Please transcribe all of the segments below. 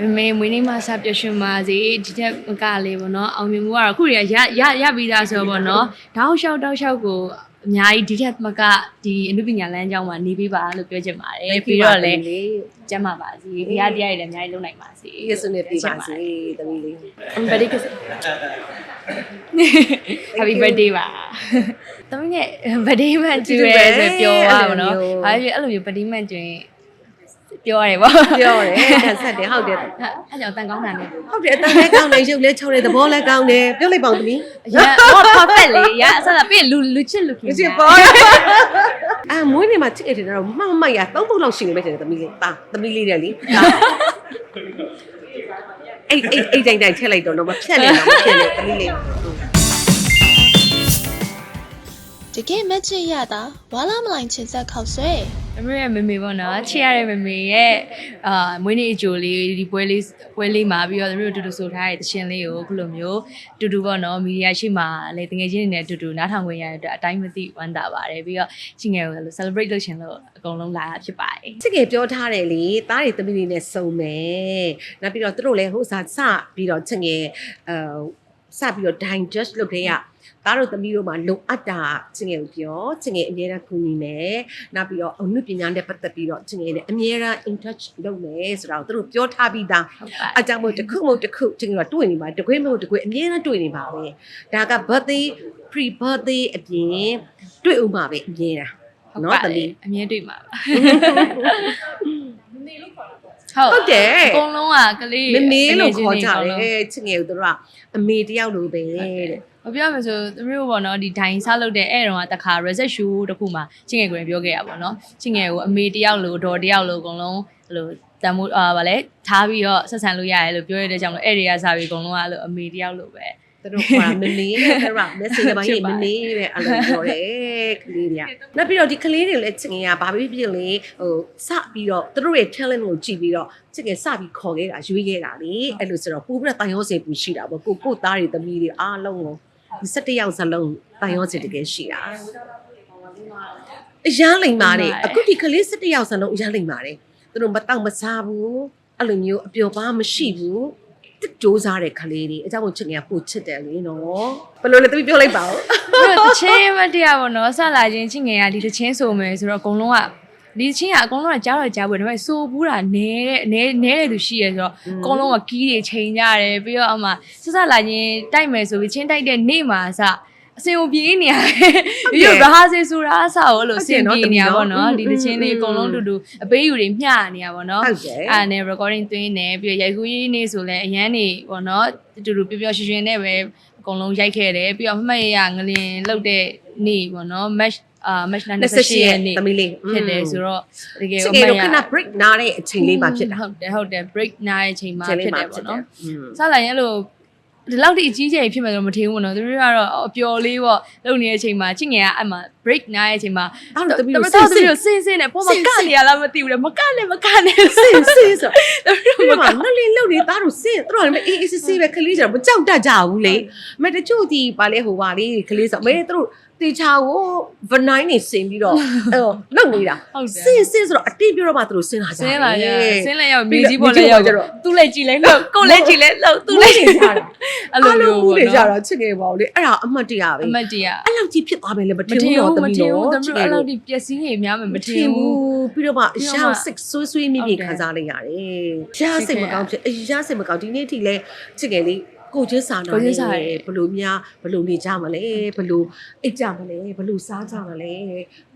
မမေမွေးနေ့မှာစပျော်ရွှင်ပါစေဒီချက်မကလေးပေါ့နော်အောင်မြင်မှုကတော့အခုရရရရပြီးသားဆိုတော့ပေါ့နော်တောက်လျှောက်တောက်လျှောက်ကိုအများကြီးဒီချက်မကဒီအနုပညာလမ်းကြောင်းမှာနေပေးပါလို့ပြောချင်ပါတယ်ပြီးတော့လည်းကျမ်းပါပါစေဘုရားတရားတွေလည်းအများကြီးလုပ်နိုင်ပါစေယေရှုနဲ့ပြပါစေသမီးလေး Happy birthday Happy birthday ပါတမီးနဲ့ birthday မှန်တူရဲဆိုပြောရပါတော့။ဘာဖြစ်အဲ့လိုမျိုး birthday မှန်ကျွင် ပြောရတယ်ပေါ့။ပြောတယ်တက်ဆက်တယ်ဟုတ်တယ်အဲ့ကြောင့်တန်ကောင်းတာနဲ့ဟုတ်တယ်အတန်းလည်းကောင်းတယ်ရုပ်လည်းချုံတယ်သဘောလည်းကောင်းတယ်ပြောလိုက်ပါဦးသမီးရဟော perfect လေရအဆက်ပြီးလူလူချစ်လူခင်ချစ်ပေါ်အာမွေးနေ့မှာချစ်တယ်တော့မမမရသုံးပုတ်လောက်ရှိနေမယ်တဲ့သမီးလေးပါသမီးလေးတယ်လေအဲ့အဲ့အဲ့တိုင်းတိုင်းချက်လိုက်တော့တော့မဖြတ်နဲ့တော့မဖြတ်နဲ့သမီးလေးတကယ်မချစ်ရတာဝါလာမလိုင်းချစ်ဆက်ခောက်ဆွဲ အမေရဲ့မမေပေါ့နော်ချစ်ရတဲ့မမေရဲ့အာမွေးနေ့အကြိုလေးဒီပွဲလေးပွဲလေးမှာပြီးတော့သမီးတို့တူတူဆိုထားတဲ့တခြင်းလေးကိုခုလိုမျိုးတူတူပေါ့နော်မီဒီယာရှိမှလည်းတငယ်ချင်းတွေနဲ့တူတူနားထောင်ခွင့်ရတဲ့အတွက်အတိုင်းမသိဝမ်းသာပါတယ်ပြီးတော့ချင်းငယ်ကိုလည်း celebrate လုပ်ရှင်လို့အကုန်လုံးလာတာဖြစ်ပါတယ်ချစ်ကေပြောထားတယ်လေတားတွေသမီးလေးနဲ့စုံမယ်နောက်ပြီးတော့သူတို့လည်းဟိုစားစပြီးတော့ချစ်ငယ်အဲစပြီးတော့ digest လုပ်တဲ့ရ သားတို့သမီးတို့မှာလုံအပ်တာချင်ငယ်ကိုပြောချင်ငယ်အမြဲတမ်းကူညီမယ်နောက်ပြီးတော့အမှုပညာနဲ့ပတ်သက်ပြီးတော့ချင်ငယ်နဲ့အမြဲတမ်း in touch လုပ်မယ်ဆိုတော့သူတို့ပြောထားပြီးသားဟုတ်ပါအကြောင်းမို့တစ်ခုမို့တစ်ခုချင်ငယ်ကတွေ့နေပါတကွေးမို့တကွေးအမြဲတမ်းတွေ့နေပါပဲဒါက birthday pre birthday အပြင်တွေ့ဦးမှာပဲအမြဲတမ်းဟုတ်နော်ပါတတမီးယ်အမြဲတွေ့မှာပါဟုတ် ဟုတ်တယ်အကုန်လုံးကကလေးမမေလို့ခေါ်ကြတတငယ်ချင်းတွေအကုန်လုံးယ်ချစ်ငယ်ကိုသူတို့ကအမေတယောက်လိုပဲတဲ့မပြောမှဆိုသမီးတို့ပေါ့နော်ဒီဒိုင်ဆောက်လုပ်တဲ့အဲ့တော့ကတခါ reset show တခုမှချင်းငယ်ကိုလည်းပြောခဲ့ရပါတော့ချင်းငယ်ကိုအမေတယောက်လိုဒေါ်တယောက်လိုအကုန်လုံးအဲ့လိုတန်မိုးအာဗာလဲထားပြီးတော့ဆက်ဆံလို့ရတယ်လို့ပြောရတဲ့ကြောင့်လို့အဲ့ဒီကစားပြီးအကုန်လုံးကအဲ့လိုအမေတယောက်လိုပဲ သူတို့ခေါ်တာမမေတဲ့သူတို့က message ပိုင်းရေးမမေပဲအဲ့လိုပြောတယ်ကလေးတွေကနောက်ပြီးတော့ဒီကလေးတွေလည်းချစ်ငယ်ကဘာဖြစ်ဖြစ်လေဟိုစပြီးတော့သူတို့ရဲ့ talent ကိုကြည့်ပြီးတော့ချစ်ငယ်စပြီးခေါ်ခဲ့တာရွေးခဲ့တာလေအဲ့လိုဆိုတော့ပူပြီးတော့တန်ရောစေပူရှိတာပေါ့ကိုကိုသားတွေသမီးတွေအားလုံးကိုဒီ17ယောက်စလုံးတန်ရောစေတကယ်ရှိတာအရန်လိမ်ပါတယ်အခုဒီကလေး17ယောက်စလုံးအရန်လိမ်ပါတယ်သူတို့မတောက်မစားဘူးအဲ့လိုမျိုးအပျော်ပါမရှိဘူးတစ် ကြိုးစားတဲ့ကလေးတွေအကြောင်းကိုချစ်ငယ်ကပို့ချစ်တယ်လေနော်ဘယ်လိုလဲတပီပြောလိုက်ပါဦးပြီးတော့တချင်းမတရားပေါ့နော်ဆက်လာချင်းချင်းငယ်ကဒီတချင်းဆိုမယ်ဆိုတော့အကုန်လုံးကဒီချင်းကအကုန်လုံးကကြားတော့ကြားဘူးဒါပေမဲ့စိုးဘူးတာနဲတဲ့နဲနဲတဲ့သူရှိရဆိုတော့အကုန်လုံးကကီးတွေချိန်ကြတယ်ပြီးတော့အမှဆက်ဆက်လာချင်းတိုက်မယ်ဆိုပြီးချင်းတိုက်တဲ့နေ့မှာအစ အစင်ကိုပြေးနေရတယ်ပြီးတော့ဘာဟာစေဆိုတာအစကိုအဲ့လိုစင်ပြေနေရပါတော့နော်ဒီတချင်းလေးအကုန်လုံးတူတူအပေးယူတွေမျှနေရပါတော့ဟုတ်တယ်အဲ့နဲ့ recording သွင်းနေပြီးတော့ရိုက်ကူးရေးနေ့ဆိုလဲအရန်နေပေါ့နော်တူတူပျော်ပျော်ရွှင်ရွှင်နဲ့ပဲအကုန်လုံးရိုက်ခဲ့တယ်ပြီးတော့မမတ်ရရငလင်လောက်တဲ့နေ့ပေါ့နော် match အာ match 28ရက်နေ့သမီးလေးဖြစ်တယ်ဆိုတော့တကယ်ချစ်ကိုငယ်အတို့မခရဏ break နားတဲ့အချိန်လေးမှာဖြစ်တာဟုတ်တယ်ဟုတ်တယ် break နားရဲ့အချိန်မှာချိန်ဖြစ်လေးတယ်မှာဖြစ်ပေါ့တယ်နော်စလာရင်အဲ့လို ဒီလောက်ထိအကြီးကျယ်ဖြစ်မယ်တော့မထင်ဘူးပေါ့နော်သူတို့ကတော့အပျော်လေးပေါ့လုပ်နေတဲ့အချိန်မှာချစ်ငယ်ကအဲ့မှာ break နားရဲ့အချိန်မှာအဲ့လိုသမီးတတို့မဆတော်င်းသမီးတို့စင်းစင်းနဲ့ပေါ်မှာကနေရလားမသိဘူးလေမကနဲ့မကနဲ့စင်းစင်းဆိုဒီမှာငလင်းလုံနေသားတို့စင်းသူတို့လည်းအေးအေးဆေးဆေးပဲခလေးကြတော့မကြောက်တတ်ကြဘူးလေအမေတချို့ဒီပါလေဟိုပါလေခလေးဆိုအမေသူတို့တေချာကိုဗနိုင်နေစင်ပြီးတော့အဲ့တော့လုံနေတာဟုတ်တယ်စင်းစင်းဆိုတော့အတိပြောတော့မှသူတို့စင်းလာကြဆင်းလာကြတယ်ဆင်းလဲရောက်မြေကြီးပေါ်လဲရောက်မြေကြီးပေါ်ကျတော့သူ့လည်းကြည်လဲလို့ကိုယ်လည်းကြည်လဲလို့သူ့သူလည်းလေးနေကြတာအဲ့လိုမျိုးဘူးပေါ့နေကြနော်တော့ချစ်ငယ်ပါဦးလေအဲ့ဒါအမှတ်တရပဲအမတ်ကြီးอ่ะအဲ့လောက်ကြီးဖြစ်သွားမယ်လေမမထင်ထင်ဘူးတော့ဘူးတမမီးထင်တော့ဘူးတမီးအဲ့လိုဒီပျက်စီးနေများမယ်မထင်ဘူးပြီးတော့မှအပြီးတော့ရာမှစိတ်ဆွေးဆွေးမိမိခံစားလိုက်ရတယ်။ရှားစိတ်မကောင်းဖြစ်အရာစိတ်မကောင်းဒီနေ့ထိလဲချစ်ငယ်လေး ကိုချင်းစာနာကိုချင်းစာရယ်ဘလို့များဘလို့နေကြမလဲဘလို့အိတ်ကြမလဲဘလို့စားကြမလဲ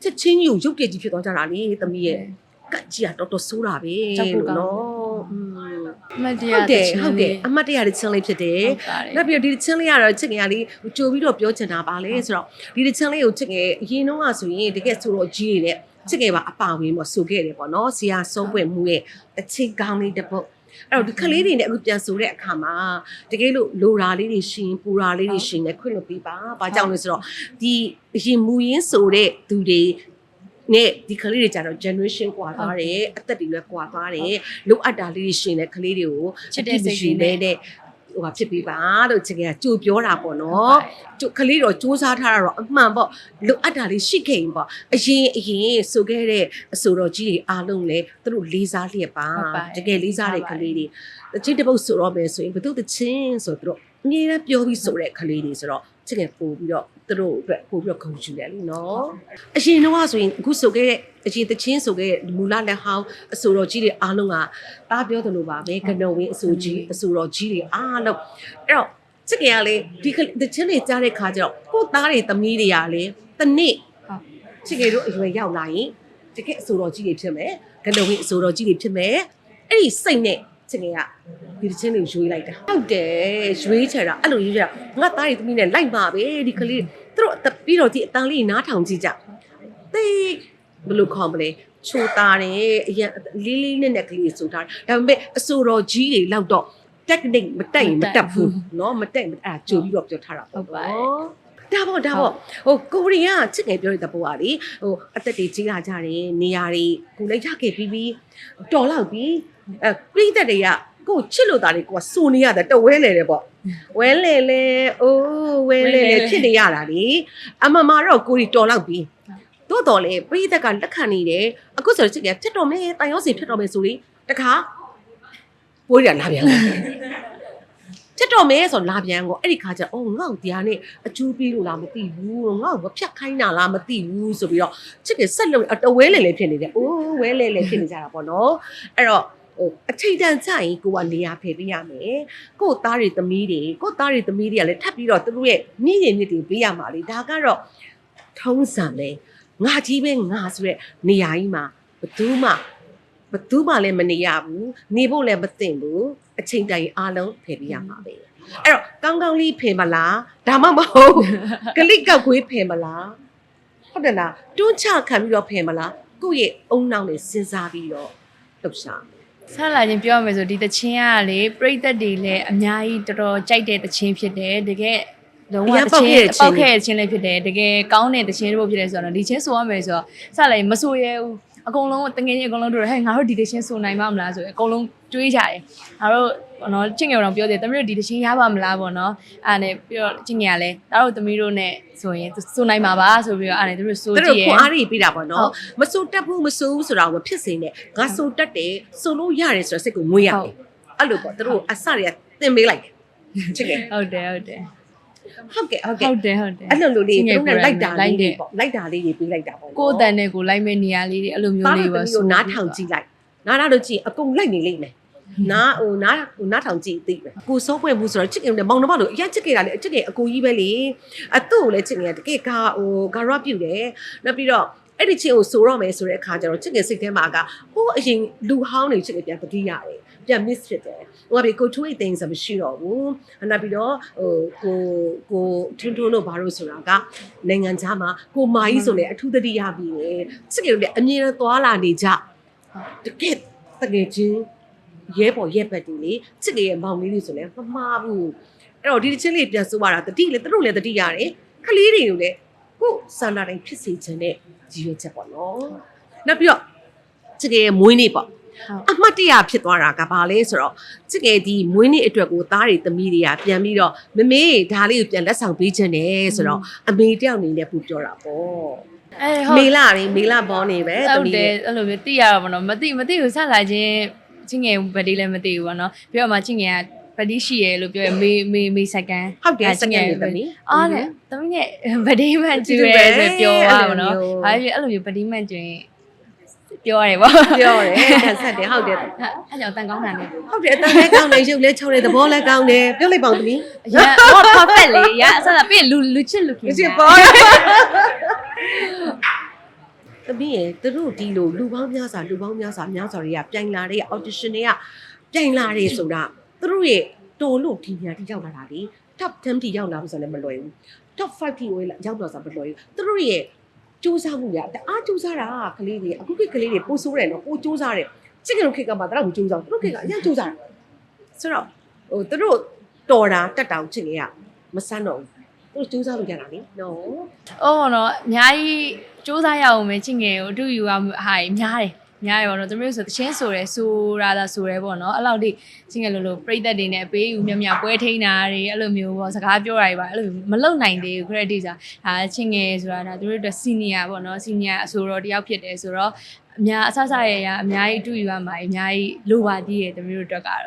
ချက်ချင်းယူရုပ်တည်ကြီးဖြစ်သွားကြတာလေသမီးရဲ့ကတ်ကြီးကတော်တော်ဆိုးတာပဲလို့နော်အမတ်တရားဟုတ်တယ်ဟုတ်တယ်အမတ်တရားတစ်ချင်းလေးဖြစ်တယ်နောက်ပြီးဒီတစ်ချင်းလေးကတော့ချစ်ငယ်ကလေးကြိုပြီးတော့ပြောချင်တာပါလေဆိုတော့ဒီတစ်ချင်းလေးကိုချစ်ငယ်အရင်တော့ကဆိုရင်တကယ်ဆိုတော့ကြီးနေတဲ့ချစ်ငယ်ပါအပါဝင်ပေါ့ဆိုခဲ့တယ်ပေါ့နော်ဇီယာဆုံးပွင့်မှုရဲ့တချင်းကောင်းလေးတစ်ပုတ် အဲ့တော့ဒီကလေးတွေနဲ့အခုပြန်ဆိုတဲ့အခါမှာတကယ်လို့လိုရာလေးတွေရှင်ပူရာလေးတွေရှင်နဲ့ခွင့်လို့ပြီးပါ။ဘာကြောင့်လဲဆိုတော့ဒီအရင်မူရင်းဆိုတဲ့သူတွေနဲ့ဒီကလေးတွေကြတော့ generation ကွာသွားတယ်အသက်တွေလည်းကွာသွားတယ်လိုအပ်တာလေးတွေရှင်တဲ့ကလေးတွေကိုချစ်တဲ့စိတ်တွေနဲ့တဲ့ ဟိုဟာဖြစ်ပြီးပါလို့ချင်ကကြိုပြောတာပေါ့နော်ကျိုကလေးတော့စူးစမ်းထားတာတော့အမှန်ပေါ့လိုအပ်တာလေးရှိခဲ့ရင်ပေါ့အရင်အရင်ဆိုခဲ့တဲ့အဆိုတော်ကြီးတွေအားလုံးလည်းသူတို့လေးစားလျက်ပါဟုတ်ပါတယ်တကယ်လေးစားတဲ့ကလေးတွေတချင်းတစ်ပုတ်ဆိုတော့မယ်ဆိုရင်ဘသူတချင်းဆိုတော့သူတို့အမြဲတမ်းပြောပြီးဆိုတဲ့ကလေးတွေဆိုတော့ချစ်ငယ်ပို့ပြီးတော့သူတို့အတွက်ပို့ပြီးတော့ခုံယူတယ်လीနော်အရင်တော့ဆိုရင်အခုဆိုခဲ့တဲ့အရင်တချင်းဆိုခဲ့တဲ့မူလလက်ဟောင်းအဆိုတော်ကြီးတွေအားလုံးကတားပြောသလိုပါပဲကနုံဝင်းအဆိုကြီးအဆိုတော်ကြီးတွေအားလုံးအဲ့တော့ချစ်ငယ်ကလေဒီကတချင်းတွေကြားတဲ့ခါကျတော့ကိုယ့်သားတွေသမီးတွေကလေတနေ့ချစ်ငယ်တို့အရွယ်ရောက်လာရင်တကယ်အဆိုတော်ကြီးတွေဖြစ်မယ်ဂလုံဝင်းအဆိုတော်ကြီးတွေဖြစ်မယ်အဲ့ဒီစိတ်နဲ့ ချစ်ငယ်ကဒီတစ်ချင်းလေးရွေးလိုက်တာဟုတ်တယ်ရွေးချယ်တာအဲ့လိုရွေးချယ်တာငါသားတွေသမီးနဲ့လိုက်ပါပဲဒီကလေးသူတို့အသက်ပြီးတော့ဒီအတန်လေးနားထောင်ကြည့်ကြသိဘယ်လိုခေါ်မလဲချိုတာတယ်အရင်လေးလေးနဲ့နဲ့ကလေးဆိုတာဒါပေမဲ့အဆိုတော်ကြီးတွေလောက်တော့ technique မတက်ရင်မတက်ဘူးเนาะမတက်ရင်အဲ့ဒါကြိုပြီးတော့ပြောထားတာပေါ့ဒါပေါ့ဒါပေါ့ဟိုကိုရီးယားချစ်ငယ်ပြောတဲ့တဘောကလေဟိုအသက်တွေကြီးလာကြတယ်နေရာတွေကိုလည်းရခဲ့ပြီးပြီးတော်လောက်ပြီး အဲပြိသက်တွေကကိုချစ်လို့တာတွေကိုကစူနေရတယ်တဝဲလေတယ်ပေါ့ဝဲလေလေအိုးဝဲလေလေဖြစ်နေရတာလေအမမတော့ကိုရီတော်လောက်ပြီးတိုးတော်လေပြိသက်ကလက်ခံနေတယ်အခုဆိုချစ်ငယ်ဖြစ်တော်မယ်တိုင်ရောစီဖြစ်တော်မယ်ဆိုလေတခါပိုးရလာပြန်တယ်ချက်တော့မဲဆိုလာပြန်ကိုအဲ့ဒီခါကျအော်ငေါ့တရားနဲ့အကျူးပြီးလို့လားမသိဘူးငေါ့မဖြတ်ခိုင်းတာလားမသိဘူးဆိုပြီးတော့ချစ်ကဆက်လုံးအဝဲလေလေဖြစ်နေတယ်အိုးဝဲလေလေဖြစ်နေကြတာပေါ့နော်အဲ့တော့ ဟိုအချိန်တန်ကြရင်ကိုကနေရာဖယ်ပေးရမယ်ကို့သားတွေသမီးတွေကို့သားတွေသမီးတွေကလည်းထပ်ပြီးတော့သူတို့ရဲ့မြင့်ရင်မြင့်တွေပေးရမှာလေဒါကတော့ထုံးစံပဲငါကြီးပဲငါဆိုရက်နေရာကြီးမှာဘယ်သူမှဘယ်သူမှလည်းမနေရဘူးနေဖို့လည်းမသင့်ဘူးအချိန်တိုင်အားလုံးဖယ်ပေးရမှာပဲအဲ့တော့ကောင်းကောင်းလေးဖယ်မလားဒါမှမဟုတ်ကလစ်ကောက်ခွေးဖယ်မလားဟုတ်တယ်လားတွန်းချခံပြီးတော့ဖယ်မလားကိုယ့်ရဲ့အုံနောက်နဲ့စဉ်းစားပြီးတော့လှုပ်ရှား ဆက်လာချင်းပြောရမယ်ဆိုဒီတချင်းကလေပြိသက်တွေလည်းအများကြီးတော်တော်ကြိုက်တဲ့တချင်းဖြစ်တယ်တကယ်လုံးဝတချင်းပောက်ခဲ့တဲ့ချင်းလေးဖြစ်တယ်တကယ်ကောင်းတဲ့တချင်းတစ်ပုဒ်ဖြစ်တယ်ဆိုတော့ဒီချင်းဆိုရမယ်ဆိုတော့ဆက်လာရင်မဆိုရဲဘူးအကုန်လုံးတငယ်ချင်းအကုန်လုံးတို့ဟဲ့ငါတို့ဒီတချင်းဆိုနိုင်မှာမလားဆိုရင်အကုန်လုံး တွေးကြတယ်ငါတို့နော်ချင့်ငယ်တော့ပြောတယ်တမီးတို့ဒီတချင်းရပါမလားပေါ့နော်အဲ့နဲ့ပြီးတော့ချင့်ငယ်ကလည်းဒါတို့တမီးတို့နဲ့ဆိုရင်ဆိုနိုင်မှာပါဆိုပြီးတော့အဲ့နဲ့သူတို့ဆိုသူကြတို့ည့်ရခွန်အားတွေပြတာပေါ့နော်မစိုးတက်ဘူးမစိုးဘူးဆိုတာကိုမဖြစ်စေနဲ့ငါစိုးတက်တယ်စိုးလို့ရတယ်ဆိုတော့စိတ်ကိုမွေးရတယ်အဲ့လိုပေါ့သူတို့အစတွေကသင်ပေးလိုက်တယ်ချစ်ကဲဟုတ်တယ်ဟုတ်တယ်ဟုတ်ကဲ့ဟုတ်ကဲ့ဟုတ်တယ်ဟုတ်တယ်အဲ့လိုလိုလေးသူတို့နဲ့လိုက်တာလိုက်လေးတတွေယ်ပေါ့လိုက်တာလေးတွေပေးလိုက်တာပေါ့နော်ကိုယ်တန်နဲ့ကိုလိုက်မဲ့နေရာလေးတွေအဲ့လိုမျိုးသားလေးတို့ပါသမီးကိုနားထောင်ကြည့်လိုက်နားထောင်လို့ကြည့်ရင်အကုန်လိုက်နေလိမ့်မယ် နားဟိုနားဟိုနားထောင်ကြည့်သိပဲကိုစိုးပွင့်မှုဆိုတော့ချစ်ကင်နဲ့မောင်နှမတို့အရင်ချစ်ကြတာလေအချစ်ကအကိုကြီးပဲလေအတူကိုလည်းချစ်နေတာတကယ်ကဟိုဂါရပြုတ်တယ်နောက်ပြီးတော့အဲ့ဒီချင်းကိုစိုးတော့မယ်ဆိုတဲ့အခါကျတော့ချစ်ကစိတ်ထဲမှာကဟိုအရင်လူဟောင်းနေချစ်ကပြန်တတိရတယ်ပြန် miss ဖြစ်တယ်ဟိုကပြီကိုထွေးသိန်းဆိုမရှိတော့ဘူးနောက်ပြီးတော့ဟိုကိုကိုထွန်းထွန်းတို့ဘာလို့ဆိုတာကနိုင်ငံခြားမှာကိုမာကြီးဆိုလေအထူးတတိယပြီးတယ်ချစ်ကလည်းအမြင်နဲ့သွားလာနေကြတကယ်တကယ်ချင်း ရဲပေါ်ရဲဘက်တူလေချစ်ကရဲ့မောင်လေးတွေဆိုလဲမမှားဘူးအဲ့တော့ဒီတစ်ချင်းလေးပြန်ဆိုရတာတတိလေသူတို့လည်းတတိရတယ်ခလေးတွေကိုလည်းကိုစန္ဒာတိုင်းဖြစ်စေခြင်းနဲ့ရည်ရွယ်ချက်ပေါ့နော်နောက်ပြီးတော့ချစ်ကရဲ့မွေးနေ့ပေါ့အမှတ်တရဖြစ်သွားတာကဘာလဲဆိုတော့ချစ်ငယ်ဒီမွေးနေ့အတွက်ကိုသားတွေသမီးတွေကပြန်ပြီးတော့မမေဒါလေးကိုပြန်လက်ဆောင်ပေးခြင်းတယ်ဆိုတော့အမေတယောက်အနေနဲ့ပူပြောတာပေါ့အဲဟုတ်မေလာနေမေလာဘောနေပဲတဟုတ်မီးတယ်ရဲ့အဲ့လိုမျိုးသိရတော့ဗောနော်မသိမသိဘူးဆက်လာချင်း ချင်းငယ်ဗတိလည်းမသိဘူးဗောနော်ပြီးတော့မှချင်းငယ်ကဗတိရှိရဲလို့ပြောရမေမေမေစကန်ဟုတ်တယ်စကန်နေသမီးအားနဲ့သမီးနဲ့ဗတိမှန်ကျူရဲဆိုပြောရဗောနော်ဒါပေမဲ့အဲ့လိုမျိုးဗတိမှန်ကျူရင်ပြောရတယ်ဗောပြောတယ်ကန်ဆက်တယ်ဟုတ်တယ်အဲ့ကြောင့်တန်ကောင်းတာလေဟုတ်တယ်အတန်းလည်းကောင်းတယ်ရုပ်လည်းချောင်းတယ်သဘောလည်းကောင်းတယ်ပြောလိုက်ပါဦးသမီးအရာဟော perfect လေရအစစပြီးလူလူချစ်လူခင်ချစ်ပေါ် သမီးရဲ့သူတို့ဒီလိုလူပေါင်းများစွာလူပေါင်းများစွာများစွာတွေကပြိုင်လာတဲ့ audition တွေကပြိုင်လာတဲ့ဆိုတာသူတို့ရဲ့တော်လို့ဒီညာတိရောက်လာတာလေ top 10တိရောက်လာလို့ဆိုလည်းမလွယ်ဘူး top 5တိဝေးလာရောက်တော့ဆိုမလွယ်ဘူးသူတို့ရဲ့စူးစမ်းမှုရတအားစူးစမ်းတာကလေးတွေအခုခေတ်ကလေးတွေပိုဆိုးတယ်နော်ပိုစူးစမ်းတယ်ချစ်ကလေးခေတ်ကမှတတော့မစူးစမ်းသူတို့ခေတ်ကအရင်စူးစမ်းတာဆိုတော့ဟိုသူတို့တော်တာတက်တောင်ချစ်ကလေးကမဆန်းတော့ဘူးသူတို့စူးစမ်းလို့ရတာလေနော်အော်နော်အများကြီး စူးစမ်းရအောင်မယ်ချင်းငယ်ကိုအတူယူရဟာများတယ်များရပါတော့တမျိုးဆိုတချင်းဆိုရဲဆိုရာသာဆိုရဲပေါ့နော်အဲ့လောက်ထိချင်းငယ်လိုလိုပြိသက်တွေနဲ့အပေးယူမြမြပွဲထိန်းတာတွေအဲ့လိုမျိုးပေါ့စကားပြောတာတွေပါအဲ့လိုမလုံနိုင်သေးဘူး credit စာဒါချင်းငယ်ဆိုတာဒါသူတို့အတွက် senior ပေါ့နော် senior အဆိုတော်တယောက်ဖြစ်တယ်ဆိုတော့ အများအဆဆရရအများကြီးတူယူရမှာအများကြီးလိုပါသေးတယ်တမီးတို့အတွက်ကတော့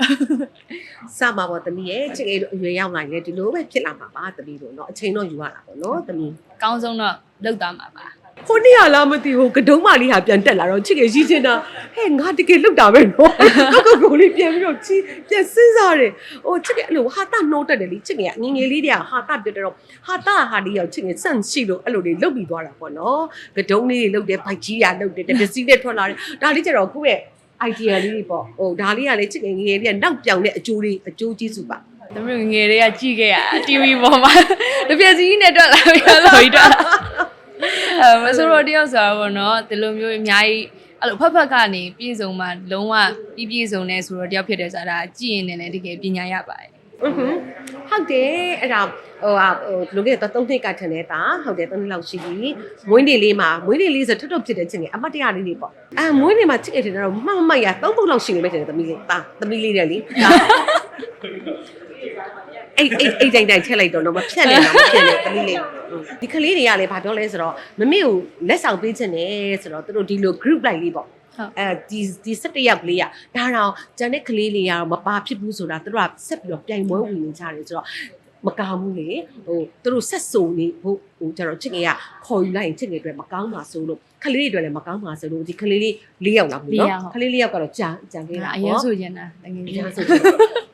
စမှာပေါ့သမီးရဲ့ချစ်ငယ်တို့အရွယ်ရောက်လာရင်လည်းဒီလိုပဲဖြစ်လာမှာပါသမီးတို့เนาะအချိန်တော့ယူရတာပေါ့နော်သမီး အကောင်းဆုံးတော့လောက်သွားမှာပါ ခုနေ့ကလားမသိဘူးကတုံးမလေးဟာပြန်တက်လာတော့ချစ်ငယ်ရှိချင်တာဟဲ့ငါတကယ်လောက်တာပဲနော်ကိုကိုကိုလေးပြန်ပြီးတော့ချီပြန်စဉ်းစားတယ်ဟိုချစ်ငယ်အဲ့လိုဟာတာနှိုးတက်တယ်လေချစ်ငယ်ကငငယ်လေးတွေကဟာတာပြတ်တော့ဟာတာဟာလေးရောက်ချစ်ငယ်စန့်ရှိလို့အဲ့လိုတွေလုတ်ပြီးသွားတာပေါ့နော်ကတုံးလေးတွေလုတ်တယ်ဘိုက်ကြီးရလုတ်တယ်တစီနဲ့ထွက်လာတယ်ဒါလေးကျတော့ကိုယ့်ရဲ့ idea လေးတွေပေါ့ဟိုဒါလေးကလေချစ်ငယ်ငယ်လေးကနောက်ပြောင်တဲ့အကျိုးလေးအကျိုးကျေးဇူးပါတမီးတို့ငယ်လေးကကြည့်ခဲ့ရ TV ပေါ်မှာတပြက်စီးနဲ့တွက်လာပြီးတော့လို့တွက်လာအဲ မဆိုတော့တယောက်ဆိုတော့ဗောနော်ဒီလိုမျိုးအများကြီးအဲ့လိုဖက်ဖက်ကနေပြည်စုံမှလုံးဝပြီးပြည်စုံနေဆိုတော့တယောက်ဖြစ်တယ်ဆိုတာကြည့်ရင်လည်းတကယ်ပညာရပါတယ်ဟုတ်တယ်အဲ့ဒါဟိုဟာဟိုလူငယ်တော့၃နှစ်ကထင်တယ်ပါဟုတ်တယ်၃နှစ်လောက်ရှိပြီမွေးနေ့လေးမှာမွေးနေ့လေးဆိုထွတ်ထွတ်ဖြစ်တဲ့ချင်းကြီးအမတ်တရလေးလေးပေါ့အဲမွေးနေ့မှာချစ်ရတဲ့တော့မှတ်မှတ်ရ၃ပုတ်လောက်ရှိနေမယ်ထင်တယ်သမီးလေးပါသမီးလေးတယ်လေအဲ့အဲ့အဲ့တိုင်းတိုင်းထည့်လိုက်တော့တော့မဖြတ်နိုင်တော့မဖြတ်နိုင်သမီးလေး ဒီကလေးတွေကလည်းဘာပြောလဲဆိုတော့မမေကိုလက်ဆောင်ပေးခြင်းနဲ့ဆိုတော့သူတို့ဒီလို group လိုက်လေးပေါ့ဟုတ်အဲဒီဒီ17ယောက်ကလေးကဒါတော့ဂျန်တဲ့ကလေးလေးကတော့မပါဖြစ်ဘူးဆိုတာသူတို့ကဆက်ပြီးတော့ပြိုင်ပွဲဝင်နေကြတယ်ဆိုတော့မကောင်းဘူးလေဟိုသူတို့ဆက်စုံနေဟို ဟိုကျတော့ချစ်ငယ်ကခေါ်ယူလိုက်ရင်ချစ်ငယ်တွေမကောင်းပါဆိုလို့ကလေးတွေလည်းမကောင်းပါဆိုလို့ဒီကလေးလေး၄ယောက်လားဘူးနော်ကလေး၄ယောက်ကတော့ကြာကြာခဲ့တာအရင်ဆိုရင်တာတကယ်အကြီးရင်ဆိုချ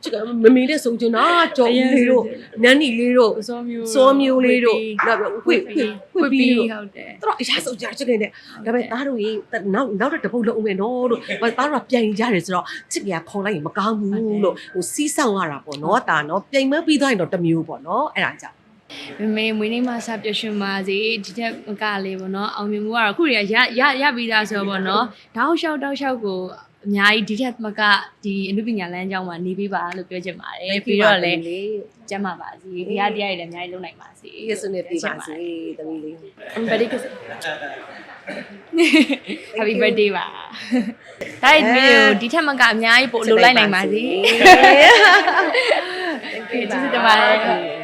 စ်ကမမေနဲ့စုံချင်တာကြော်ဦးလေးတို့နန်းနီလေးတို့စောမျိုးစောမျိုးလေးတို့နောက်ပြီးဝှိဝှိဝှိပြီးတို့ဟုတ်တယ်သူတို့အရာဆုံးကြာချစ်နေတဲ့ဒါပေမဲ့သားတို့ရေနောက်နောက်တစ်ပုတ်လုံးအောင်မယ်နော်လို့ဘာသားတို့ကပြန်ကြတယ်ဆိုတော့ချစ်ကခေါ်လိုက်ရင်မကောင်းဘူးလို့ဟိုစီးဆောင်ရတာပေါ့နော်တာနော်ပြိမ်မပြီးသွားရင်တော့တစ်မျိုးပေါ့နော်အဲ့ဒါကြောင့် မမေမွေးနေ့မှာစပြည့်ရှင်ပါစေဒီထက်မကလေးပေါ့နော်အောင်မြင်မှုကတော့ခုတည်းကရရရပြီးသားဆိုတော့ပေါ့နော်တောက်လျှောက်တောက်လျှောက်ကိုအများကြီးဒီထက်မကဒီအနုပညာလမ်းကြောင်းမှာနေပေးပါလို့ပြောချင်ပါတယ်ပြီးတော့လည်းကျမ်းပါပါစေဒီဟာတရားတွေလည်းအများကြီးလုပ်နိုင်ပါစေယေဆုနဲ့ပြပါစေသမီးလေး Happy birthday Happy birthday ပါဒါရီဒီဗီဒီယိုဒီထက်မကအများကြီးပို့လိုလိုက်နိုင်ပါစေကျေးကျေးဇူးတင်ပါတယ်နော်